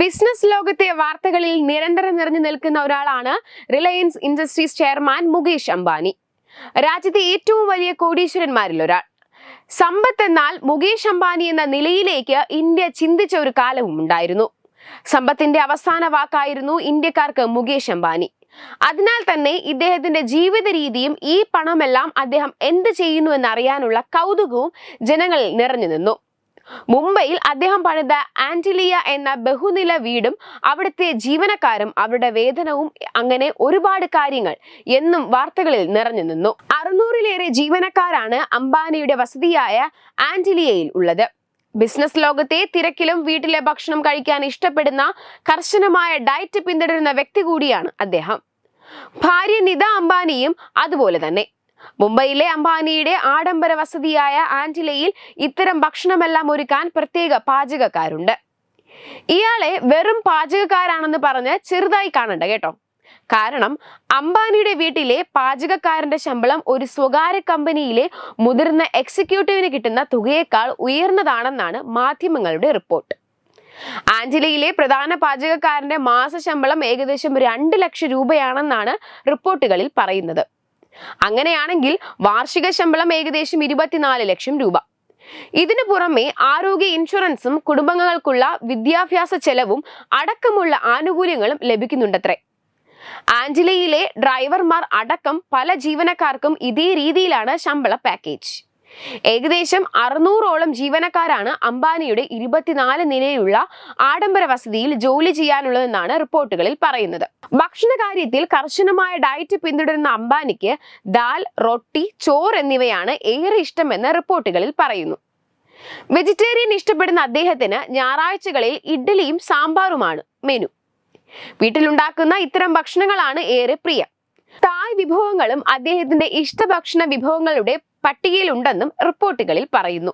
Business ലോകത്തെ വാർത്തകളിൽ നിരന്തരം നിറഞ്ഞു നിൽക്കുന്ന ഒരാളാണ് റിലയൻസ് ഇൻഡസ്ട്രീസ് ചെയർമാൻ മുകേഷ് അംബാനി. രാജ്യത്തെ ഏറ്റവും വലിയ കോടീശ്വരന്മാരിൽ ഒരാൾ. സമ്പത്ത് എന്നാൽ മുകേഷ് അംബാനി എന്ന നിലയിലേക്ക് ഇന്ത്യ ചിന്തിച്ച ഒരു കാലവും ഉണ്ടായിരുന്നു. സമ്പത്തിന്റെ അവസാന വാക്കായിരുന്നു ഇന്ത്യക്കാർക്ക് മുകേഷ് അംബാനി. അതിനാൽ തന്നെ ഇദ്ദേഹത്തിന്റെ ജീവിത രീതിയും ഈ പണമെല്ലാം അദ്ദേഹം എന്ത് ചെയ്യുന്നു എന്നറിയാനുള്ള കൗതുകവും ജനങ്ങളിൽ നിറഞ്ഞു നിന്നു. മുംബൈയിൽ അദ്ദേഹം പണിത ആന്റിലിയ എന്ന ബഹുനില വീടും അവിടുത്തെ ജീവനക്കാരും അവരുടെ വേതനവും അങ്ങനെ ഒരുപാട് കാര്യങ്ങൾ എന്നും വാർത്തകളിൽ നിറഞ്ഞു നിന്നു. അറുന്നൂറിലേറെ ജീവനക്കാരാണ് അംബാനിയുടെ വസതിയായ ആന്റിലിയയിൽ ഉള്ളത്. ബിസിനസ് ലോകത്തെ തിരക്കിലും വീട്ടിലെ ഭക്ഷണം കഴിക്കാൻ ഇഷ്ടപ്പെടുന്ന കർശനമായ ഡയറ്റ് പിന്തുടരുന്ന വ്യക്തി കൂടിയാണ് അദ്ദേഹം. ഭാര്യ നിത അംബാനിയും അതുപോലെ തന്നെ. മുംബൈയിലെ അംബാനിയുടെ ആഡംബര വസതിയായ ആന്റിലയിൽ ഇത്തരം ഭക്ഷണമെല്ലാം ഒരുക്കാൻ പ്രത്യേക പാചകക്കാരുണ്ട്. ഇയാളെ വെറും പാചകക്കാരാണെന്ന് പറഞ്ഞ് ചെറുതായി കാണണ്ട കേട്ടോ. കാരണം അംബാനിയുടെ വീട്ടിലെ പാചകക്കാരന്റെ ശമ്പളം ഒരു സ്വകാര്യ കമ്പനിയിലെ മുതിർന്ന എക്സിക്യൂട്ടീവിന് കിട്ടുന്ന തുകയേക്കാൾ ഉയർന്നതാണെന്നാണ് മാധ്യമങ്ങളുടെ റിപ്പോർട്ട്. ആഞ്ചലിയിലെ പ്രധാന പാചകക്കാരന്റെ മാസ ശമ്പളം ഏകദേശം രണ്ട് ലക്ഷം രൂപയാണെന്നാണ് റിപ്പോർട്ടുകളിൽ പറയുന്നത്. അങ്ങനെയാണെങ്കിൽ വാർഷിക ശമ്പളം ഏകദേശം ഇരുപത്തിനാല് ലക്ഷം രൂപ. ഇതിനു പുറമെ ആരോഗ്യ ഇൻഷുറൻസും കുടുംബങ്ങൾക്കുള്ള വിദ്യാഭ്യാസ ചെലവും അടക്കമുള്ള ആനുകൂല്യങ്ങളും ലഭിക്കുന്നുണ്ടത്രേ. ആഞ്ചലിയിലെ ഡ്രൈവർമാർ അടക്കം പല ജീവനക്കാർക്കും ഇതേ രീതിയിലാണ് ശമ്പള പാക്കേജ്. ഏകദേശം അറുന്നൂറോളം ജീവനക്കാരാണ് അംബാനിയുടെ ഇരുപത്തിനാല് നിലയിലുള്ള ആഡംബര വസതിയിൽ ജോലി ചെയ്യാനുള്ളതെന്നാണ് റിപ്പോർട്ടുകളിൽ പറയുന്നത്. ഭക്ഷണ കാര്യത്തിൽ കർശനമായ ഡയറ്റ് പിന്തുടരുന്ന അംബാനിക്ക് ദാൽ റൊട്ടി ചോറ് എന്നിവയാണ് ഏറെ ഇഷ്ടമെന്ന് റിപ്പോർട്ടുകളിൽ പറയുന്നു. വെജിറ്റേറിയൻ ഇഷ്ടപ്പെടുന്ന അദ്ദേഹത്തിന് ഞായറാഴ്ചകളിൽ ഇഡ്ഡലിയും സാമ്പാറുമാണ് മെനു. വീട്ടിലുണ്ടാക്കുന്ന ഇത്തരം ഭക്ഷണങ്ങളാണ് ഏറെ പ്രിയം. തായ് വിഭവങ്ങളും അദ്ദേഹത്തിന്റെ ഇഷ്ടഭക്ഷണ വിഭവങ്ങളുടെ പട്ടികയിലുണ്ടെന്നും റിപ്പോർട്ടുകളിൽ പറയുന്നു.